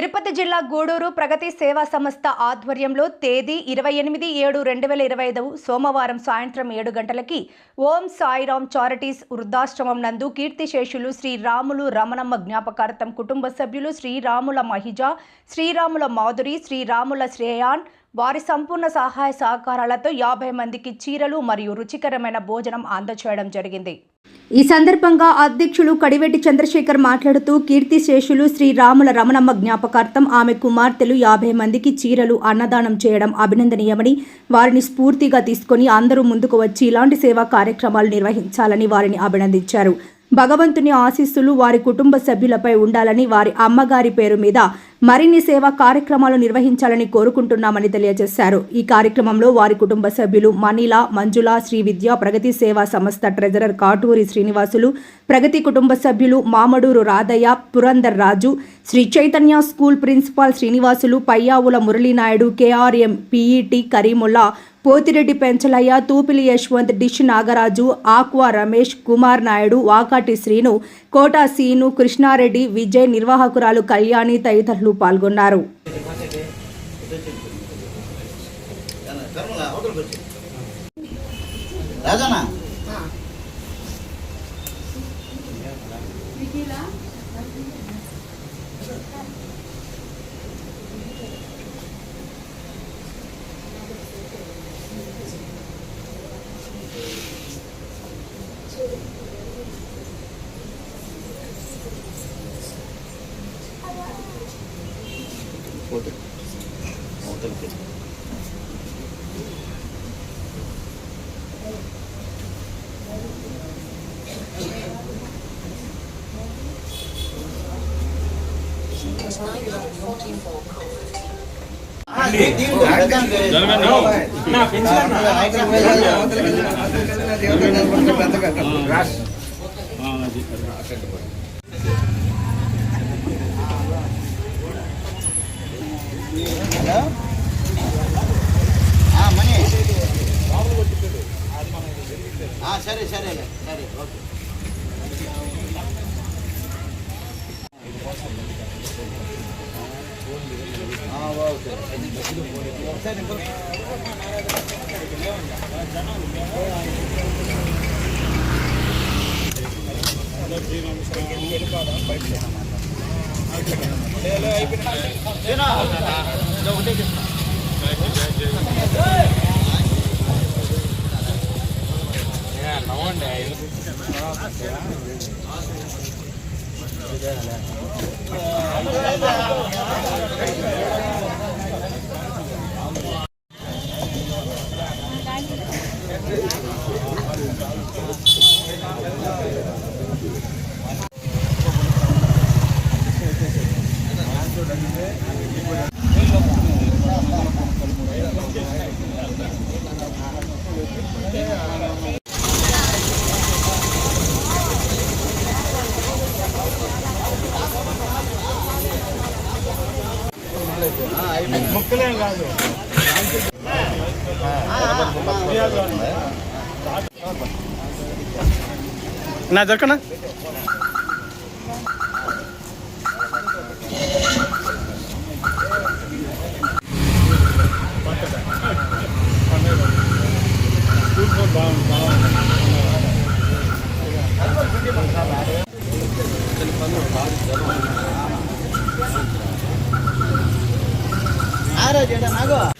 తిరుపతి జిల్లా గూడూరు ప్రగతి సేవా సంస్థ ఆధ్వర్యంలో తేదీ ఇరవై ఎనిమిది ఏడు రెండు వేల ఇరవై ఐదు సోమవారం సాయంత్రం ఏడు గంటలకి ఓం సాయిరామ్ చారిటీస్ వృద్ధాశ్రమం నందు కీర్తిశేషులు శ్రీరాములు రమణమ్మ జ్ఞాపకార్థం కుటుంబ సభ్యులు శ్రీరాముల మహిజ శ్రీరాముల మాధురి శ్రీరాముల శ్రేయాన్ వారి సంపూర్ణ సహాయ సహకారాలతో యాభై మందికి చీరలు మరియు రుచికరమైన భోజనం అందచేయడం జరిగింది. ఈ సందర్భంగా అధ్యక్షులు కడివెట్టి చంద్రశేఖర్ మాట్లాడుతూ కీర్తిశేషులు శ్రీరాముల రమణమ్మ జ్ఞాపకార్థం ఆమె కుమార్తెలు యాభై మందికి చీరలు అన్నదానం చేయడం అభినందనీయమని వారిని స్ఫూర్తిగా తీసుకొని అందరూ ముందుకు వచ్చి ఇలాంటి సేవా కార్యక్రమాలు నిర్వహించాలని వారిని అభినందించారు. భగవంతుని ఆశీస్సులు వారి కుటుంబ సభ్యులపై ఉండాలని వారి అమ్మగారి పేరు మీద మరిన్ని సేవా కార్యక్రమాలు నిర్వహించాలని కోరుకుంటున్నామని తెలియజేశారు. ఈ కార్యక్రమంలో వారి కుటుంబ సభ్యులు మణిల మంజుల శ్రీ విద్యా ప్రగతి సేవా సంస్థ ట్రెజరర్ కాటూరి శ్రీనివాసులు ప్రగతి కుటుంబ సభ్యులు Mamaduru Radhaiah Purandar Raju Sri Chaitanya school principal Srinivasulu Payyavula Muralinaidu KRM PET Karimulla Pothireddy Penchalaiah Thupili Yashwant dish Nagaraju aqua Ramesh Kumar Naidu Vakati Srinu Kota Seenu Krishnareddy Vijay నిర్వాహకురాలు Kalyani తదితరులు పాల్గొన్నారు. రాజనా పోతే అవతలకి hello ఆ, మణి ఆ, సరే సరే సరే okay ఒకసారి ఓకే ఒకసారి నవ్వండి నా దొరకనా ఆ రోజు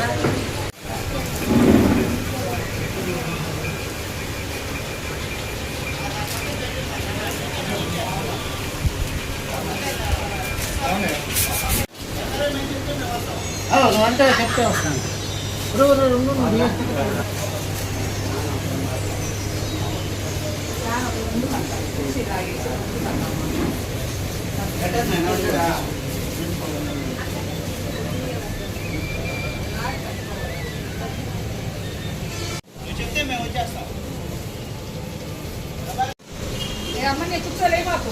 అంటే చెప్తే వస్తాను నువ్వు చెప్తే మేము వచ్చేస్తాం అమ్మ నేను కూర్చోలే మాకు.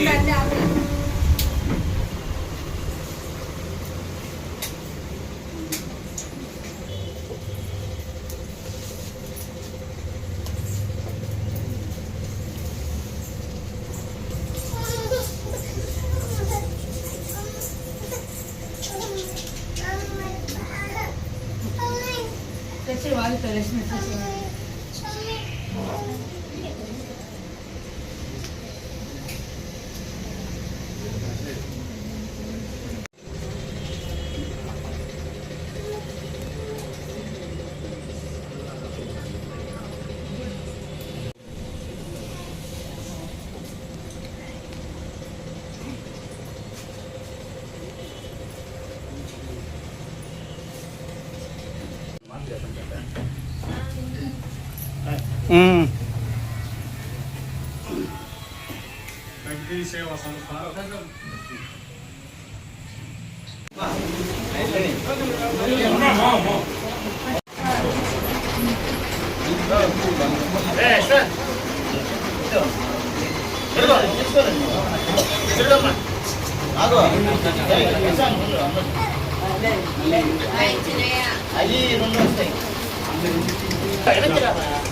ఇది ప్రగతి సేవా సంస్థ ఆగో. ఏయ్, కూర్చోండి ముందు, అందరూ. అవి రెండు వస్తాయి ఆ, రా. అది కాదు, పక్కన చూడండి. ఆగో.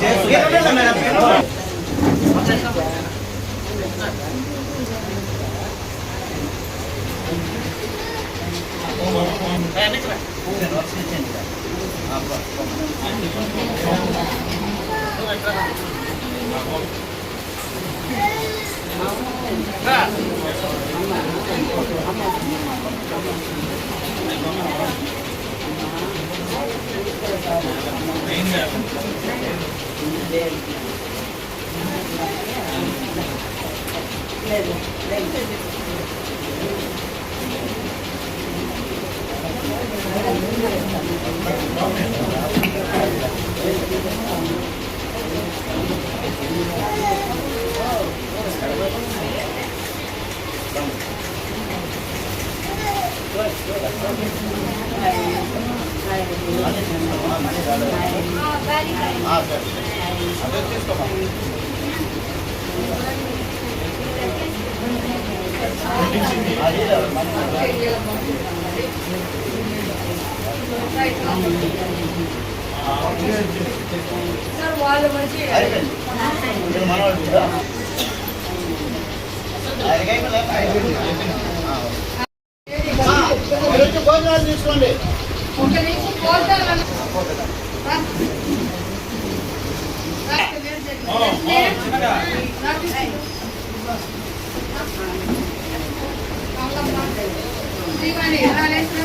చేసి- మీరు ఉండండి మేడం, ఆ, మీరు వచ్చి భోజనాలు తీసుకోండి ఒక నిమిషం పోతారు వాళ్ళు. రా. రా, వేరు చేయండి. రా, తీసుకో. కమలమ్మ. శ్రీవాణి, ఎలా లేచినా?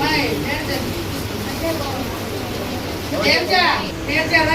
బాయ్, వేరు చేయండి. ఏం చేయ? వేరు చేయాలా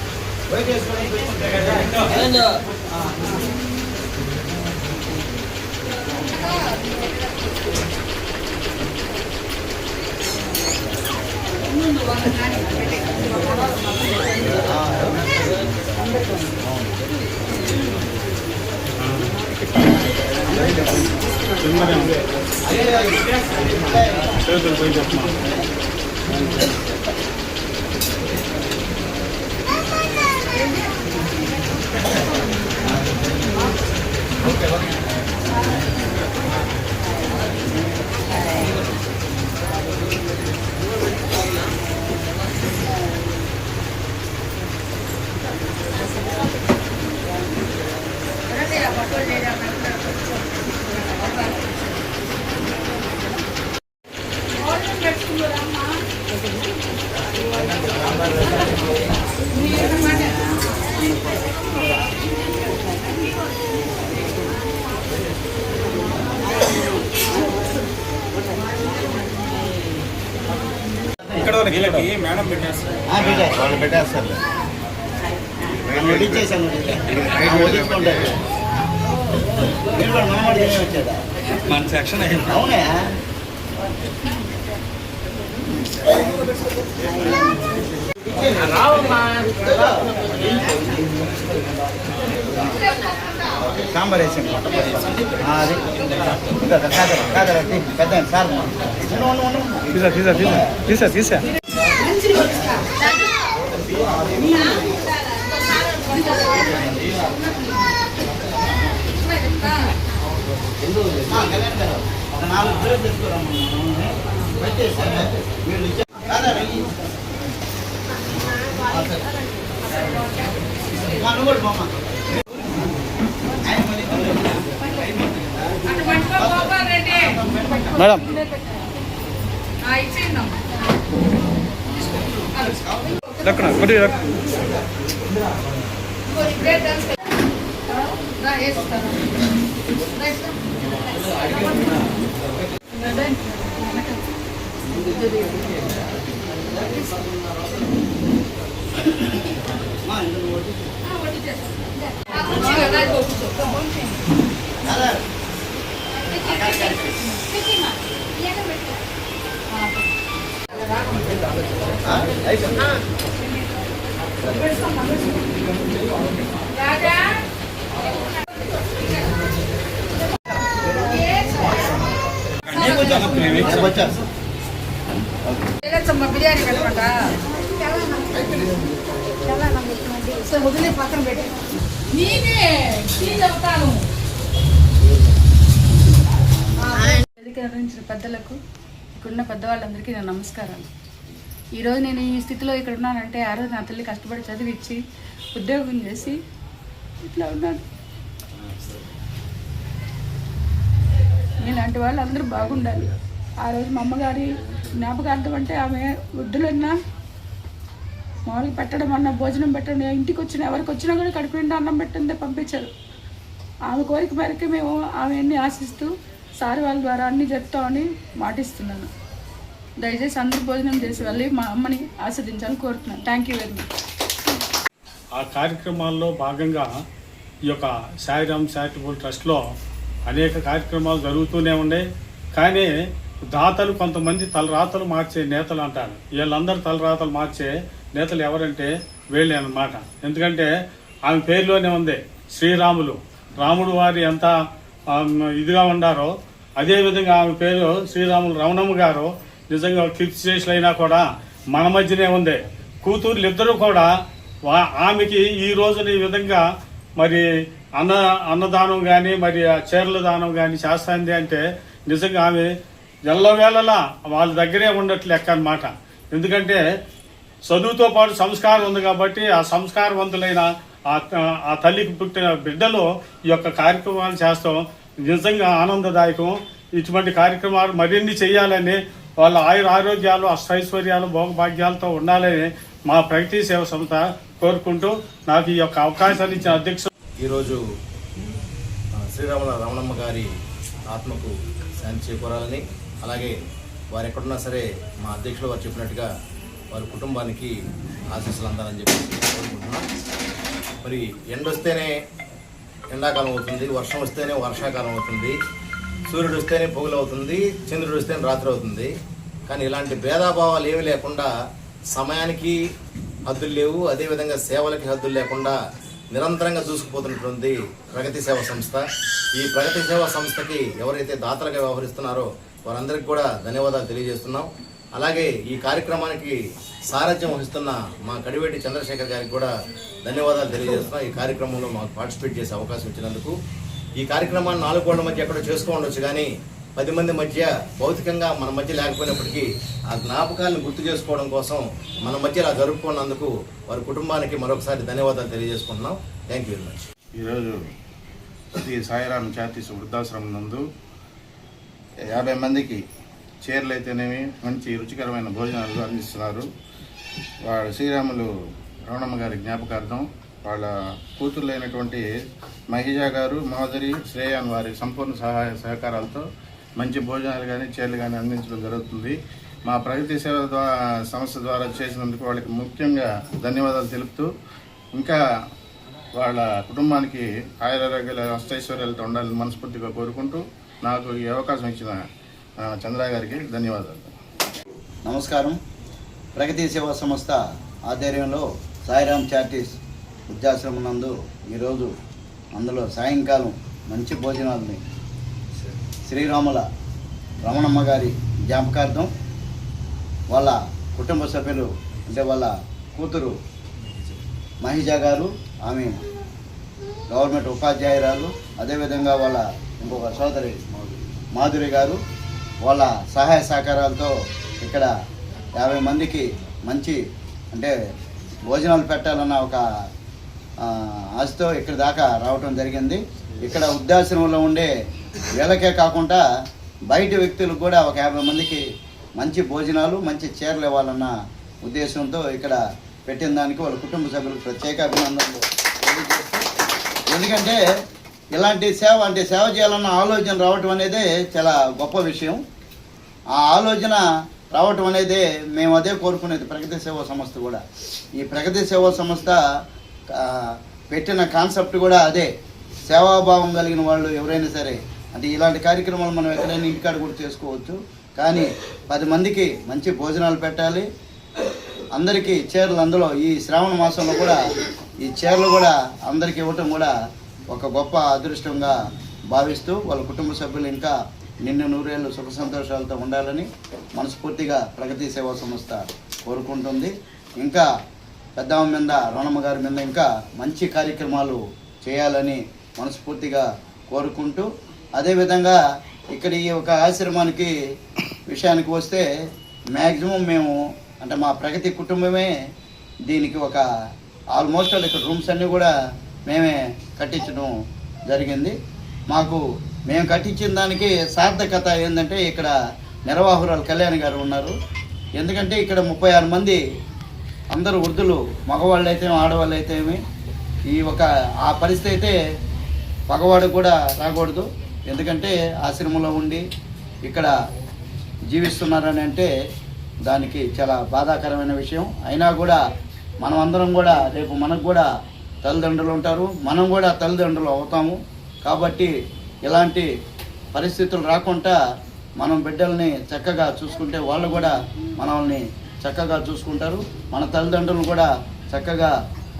అది చూడు ఆ, రండి, ఒకరు పట్టుకోండి, రండి. వాళ్ళకే ఇచ్చి. వెయిట్ చేసుకోండి. కిందనే ఉంది చేతులు పోయి చెప్పమా ఇక్కడ వీళ్ళకి మేడం పెట్టేస్తారు ఆ, పెట్టేస్తారు. వాళ్ళు పెట్టేస్తారులే. వాళ్ళు వడ్డించేసాను ఆ, వడ్డించుకుంటారు. మీరు కూడా మనవాడు తినే వచ్చేదా మన సెక్షన్ అవునా? సాంబార్ వేసాను ఆ, అది ఇంకా కాదరా కాదరా తీ, పెద్ద ఆయన, సార్ ఉండు, ఉండు, ఉండు. తీసా తీసా తీసా తీసా తీసా ఆ, కళ్యాణ్ గారు, ఒక నాలుగు ప్లేట్లు తెచ్చుకోరమ్మా. పెట్టేసాను. మీరు ఇచ్చే- కాదరా, ఈ- ఆ, సరే. మా, నువ్వు కూడా మేడం ఆ, ఇచ్చేయండి లక్కన కొద్ది ఇంకో బిర్యానీ పెట్టమంటా సరే, వదిలే పక్కన పెట్టి నీకే టీ చెప్తాను పెద్దలకు ఇక్కడున్న పెద్దవాళ్ళందరికీ నా నమస్కారాలు. ఈరోజు నేను ఈ స్థితిలో ఇక్కడ ఉన్నానంటే ఆ రోజు నా తల్లి కష్టపడి చదివిచ్చి ఉద్యోగం చేసి ఇట్లా ఉన్నాను. ఇలాంటి వాళ్ళు అందరూ బాగుండాలి. ఆ రోజు మా అమ్మగారి జ్ఞాపకార్థం అంటే ఆమె వృద్ధులన్నా మామూలుగా పెట్టడం అన్న భోజనం పెట్టడం ఇంటికి వచ్చిన ఎవరికి వచ్చినా కూడా కడుపు నిండా అన్నం పెట్టందే పంపించారు. ఆమె కోరిక మేరకు మేము ఆమె ఆశిస్తూ సార్ వాళ్ళ ద్వారా అన్ని చెప్తామని మాటిస్తున్నాను. దయచేసి అందరు భోజనం చేసి వెళ్ళి మా అమ్మని ఆస్వాదించాలని కోరుతున్నాను. థ్యాంక్ యూ వెరీ మచ్ ఆ కార్యక్రమాల్లో భాగంగా ఈ యొక్క సాయిరామ్ చారిటబుల్ ట్రస్ట్లో అనేక కార్యక్రమాలు జరుగుతూనే ఉన్నాయి. కానీ దాతలు కొంతమంది తలరాతలు మార్చే నేతలు అంటారు. వీళ్ళందరూ తలరాతలు మార్చే నేతలు ఎవరంటే వీళ్ళే అన్నమాట. ఎందుకంటే ఆమె పేరులోనే ఉంది శ్రీరాములు. రాముడు వారి ఎంత ఇదిగా ఉండారో అదేవిధంగా ఆమె పేరు శ్రీరాములు రమణమ్మ గారు. నిజంగా కీర్తిశేషులైనా కూడా మన మధ్యనే ఉంది. కూతుర్లు ఇద్దరు కూడా వా- ఆమెకి ఈ రోజున ఈ విధంగా మరి అన్న అన్నదానం కానీ మరి ఆ చీరల దానం కానీ చేస్తుంది అంటే నిజంగా ఆమె ఎల్లవేళలా వాళ్ళ దగ్గరే ఉండట్లు లెక్క అనమాట ఎందుకంటే చదువుతో పాటు సంస్కారం ఉంది కాబట్టి ఆ సంస్కారవంతులైన ఆ ఆ తల్లికి పుట్టిన బిడ్డలు ఈ యొక్క కార్యక్రమాలు చేస్తాం. నిజంగా ఆనందదాయకం. ఇటువంటి కార్యక్రమాలు మరిన్ని చేయాలని వాళ్ళ ఆయుర ఆరోగ్యాలు అష్టైశ్వర్యాలు భోగభాగ్యాలతో ఉండాలని మా ప్రగతి సేవ సంస్థ కోరుకుంటూ నాకు ఈ యొక్క అవకాశాన్ని ఇచ్చిన అధ్యక్షుడు ఈరోజు శ్రీరాముల రమణమ్మ గారి ఆత్మకు శాంతి చేకూరాలని అలాగే వారు ఎక్కడున్నా సరే మా అధ్యక్షులు వారు చెప్పినట్టుగా వారి కుటుంబానికి ఆశీస్సులు అందాలని చెప్పి కోరుకుంటున్నాం. మరి ఎండొస్తేనే ఎండాకాలం అవుతుంది వర్షం వస్తేనే వర్షాకాలం అవుతుంది సూర్యుడు వస్తేనే పొగులవుతుంది చంద్రుడు వస్తేనే రాత్రి అవుతుంది. కానీ ఇలాంటి భేదాభావాలు ఏమీ లేకుండా సమయానికి హద్దులు లేవు అదేవిధంగా సేవలకి హద్దులు లేకుండా నిరంతరంగా దూసుకుపోతున్నటువంటి ప్రగతి సేవ సంస్థ. ఈ ప్రగతి సేవ సంస్థకి ఎవరైతే దాతలుగా వ్యవహరిస్తున్నారో వారందరికీ కూడా ధన్యవాదాలు తెలియజేస్తున్నాం. అలాగే ఈ కార్యక్రమానికి సారథ్యం వహిస్తున్న మా కడివేటి చంద్రశేఖర్ గారికి కూడా ధన్యవాదాలు తెలియజేస్తున్నాం. ఈ కార్యక్రమంలో మాకు పార్టిసిపేట్ చేసే అవకాశం ఇచ్చినందుకు. ఈ కార్యక్రమాన్ని నాలుగు కోళ్ళ మధ్య ఎక్కడో చేసుకో ఉండొచ్చు కానీ పది మంది మధ్య భౌతికంగా మన మధ్య లేకపోయినప్పటికీ ఆ జ్ఞాపకాలను గుర్తు చేసుకోవడం కోసం మన మధ్య ఇలా జరుపుకున్నందుకు వారి కుటుంబానికి మరొకసారి ధన్యవాదాలు తెలియజేసుకుంటున్నాం. థ్యాంక్ యూ వెరీ మచ్ ఈరోజు శ్రీ సాయిరామ్ ఛాతీస్ వృద్ధాశ్రమం నందు యాభై మందికి చీరలు అయితేనేమి మంచి రుచికరమైన భోజనాలు అందిస్తున్నారు. వాడు శ్రీరాములు రమణమ్మ గారి జ్ఞాపకార్థం వాళ్ళ కూతుర్లైనటువంటి మహిజా గారు మహోదరి శ్రేయాన్ వారి సంపూర్ణ సహాయ సహకారాలతో మంచి భోజనాలు కానీ చీరలు కానీ అందించడం జరుగుతుంది. మా ప్రగతి సేవ ద్వారా సంస్థ ద్వారా చేసినందుకు వాళ్ళకి ముఖ్యంగా ధన్యవాదాలు తెలుపుతూ ఇంకా వాళ్ళ కుటుంబానికి ఆయురారోగ్యాల అష్టైశ్వర్యాలతో ఉండాలని మనస్ఫూర్తిగా కోరుకుంటూ నాకు ఈ అవకాశం ఇచ్చిన చంద్ర గారికి ధన్యవాదాలు. నమస్కారం. ప్రగతి సేవా సంస్థ ఆధ్వర్యంలో సాయిరామ్ చార్టీస్ వృద్ధాశ్రమం నందు ఈరోజు అందులో సాయంకాలం మంచి భోజనాలని శ్రీరాముల రమణమ్మ గారి జ్ఞాపకార్థం వాళ్ళ కుటుంబ సభ్యులు అంటే వాళ్ళ కూతురు మహిజా గారు ఆమె గవర్నమెంట్ ఉపాధ్యాయురాలు అదేవిధంగా వాళ్ళ ఇంకొక సోదరి మాధురి గారు వాళ్ళ సహాయ సహకారాలతో ఇక్కడ యాభై మందికి మంచి అంటే భోజనాలు పెట్టాలన్న ఒక ఆశతో ఇక్కడ దాకా రావటం జరిగింది. ఇక్కడ వృద్ధాశ్రమంలో ఉండే వీళ్ళకే కాకుండా బయట వ్యక్తులకు కూడా ఒక యాభై మందికి మంచి భోజనాలు మంచి చీరలు ఇవ్వాలన్న ఉద్దేశంతో ఇక్కడ పెట్టిన దానికి వాళ్ళ కుటుంబ సభ్యులకు ప్రత్యేక అభినందనలు ఎందుకంటే ఇలాంటి సేవ అంటే సేవ చేయాలన్న ఆలోచన రావటం అనేది చాలా గొప్ప విషయం. ఆ ఆలోచన రావటం అనేది మేము అదే కోరుకునేది ప్రగతి సేవా సంస్థ కూడా. ఈ ప్రగతి సేవా సంస్థ పెట్టిన కాన్సెప్ట్ కూడా అదే. సేవాభావం కలిగిన వాళ్ళు ఎవరైనా సరే అంటే ఇలాంటి కార్యక్రమాలు మనం ఎక్కడైనా ఇంటికాడ కూడా చేసుకోవచ్చు. కానీ పది మందికి మంచి భోజనాలు పెట్టాలి. అందరికీ చీరలు అందులో ఈ శ్రావణ మాసంలో కూడా ఈ చీరలు కూడా అందరికీ ఇవ్వటం కూడా ఒక గొప్ప అదృష్టంగా భావిస్తూ వాళ్ళ కుటుంబ సభ్యులు ఇంకా నిన్ను నూరేళ్ళు సుఖ సంతోషాలతో ఉండాలని మనస్ఫూర్తిగా ప్రగతి సేవా సంస్థ కోరుకుంటుంది. ఇంకా పెద్దమ్మ మీద రణమ్మ గారి మీద ఇంకా మంచి కార్యక్రమాలు చేయాలని మనస్ఫూర్తిగా కోరుకుంటూ అదేవిధంగా ఇక్కడ ఈ ఒక ఆశ్రమానికి విషయానికి వస్తే మ్యాక్సిమం మేము అంటే మా ప్రగతి కుటుంబమే దీనికి ఒక ఆల్మోస్ట్ ఆల్ ఇక్కడ రూమ్స్ అన్నీ కూడా మేమే కట్టించడం జరిగింది. మాకు మేము కట్టించిన దానికి సార్థకత ఏంటంటే ఇక్కడ నిర్వాహకురాలు కళ్యాణ్ గారు ఉన్నారు. ఎందుకంటే ఇక్కడ ముప్పై ఆరు మంది అందరూ వృద్ధులు మగవాళ్ళు అయితే ఆడవాళ్ళు అయితే ఈ ఒక ఆ పరిస్థితి అయితే పగవాడు కూడా రాకూడదు. ఎందుకంటే ఆశ్రమంలో ఉండి ఇక్కడ జీవిస్తున్నారని అంటే దానికి చాలా బాధాకరమైన విషయం. అయినా కూడా మనం అందరం కూడా రేపు మనకు కూడా తల్లిదండ్రులు ఉంటారు. మనం కూడా తల్లిదండ్రులు అవుతాము. కాబట్టి ఇలాంటి పరిస్థితులు రాకుండా మనం బిడ్డల్ని చక్కగా చూసుకుంటే వాళ్ళు కూడా మనల్ని చక్కగా చూసుకుంటారు. మన తల్లిదండ్రులు కూడా చక్కగా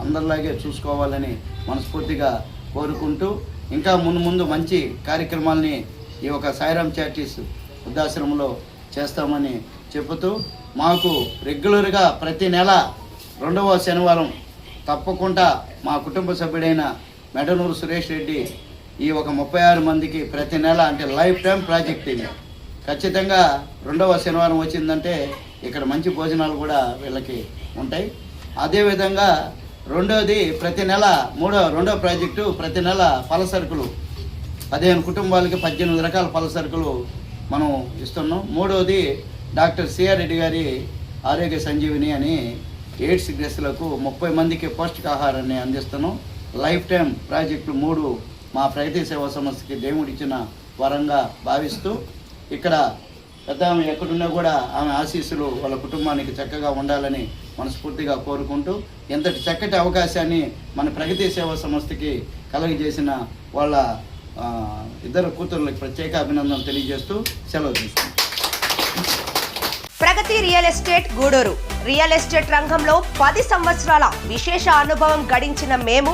అందరిలాగే చూసుకోవాలని మనస్ఫూర్తిగా కోరుకుంటూ ఇంకా ముందు ముందు మంచి కార్యక్రమాల్ని ఈ యొక్క సాయిరామ్ చాటీస్ వృద్ధాశ్రమంలో చేస్తామని చెబుతూ మాకు రెగ్యులర్గా ప్రతి నెల రెండవ శనివారం తప్పకుండా మా కుటుంబ సభ్యుడైన మెడనూరు సురేష్ రెడ్డి ఈ ఒక ముప్పై ఆరు మందికి ప్రతి నెల అంటే లైఫ్ టైం ప్రాజెక్ట్ ఇది. ఖచ్చితంగా రెండవ శనివారం వచ్చిందంటే ఇక్కడ మంచి భోజనాలు కూడా వీళ్ళకి ఉంటాయి. అదేవిధంగా రెండవది ప్రతి నెల మూడో రెండో ప్రాజెక్టు ప్రతి నెల పల సరుకులు. పదిహేను కుటుంబాలకి పద్దెనిమిది రకాల పల సరుకులు మనం ఇస్తున్నాం. మూడవది డాక్టర్ సిఆర్ రెడ్డి గారి ఆరోగ్య సంజీవిని అని ఎయిడ్స్ గ్రస్తులకు ముప్పై మందికి పౌష్టికాహారాన్ని అందిస్తున్నాం. లైఫ్ టైం ప్రాజెక్టులు మూడు మా ప్రగతి సేవా సంస్థకి దేవుడిచ్చిన వరంగా భావిస్తూ ఇక్కడ పెద్ద ఆమె ఎక్కడున్నా కూడా ఆమె ఆశీస్సులు వాళ్ళ కుటుంబానికి చక్కగా ఉండాలని మనస్ఫూర్తిగా కోరుకుంటూ ఎంతటి చక్కటి అవకాశాన్ని మన ప్రగతి సేవా సంస్థకి కలగజేసిన వాళ్ళ ఇద్దరు కూతుర్లకు ప్రత్యేక అభినందనలు తెలియజేస్తూ సెలవు తీసుకుంటాం Pragati real estate Gudur. Real estate రంగంలో పది సంవత్సరాల విశేష అనుభవం గడించిన మేము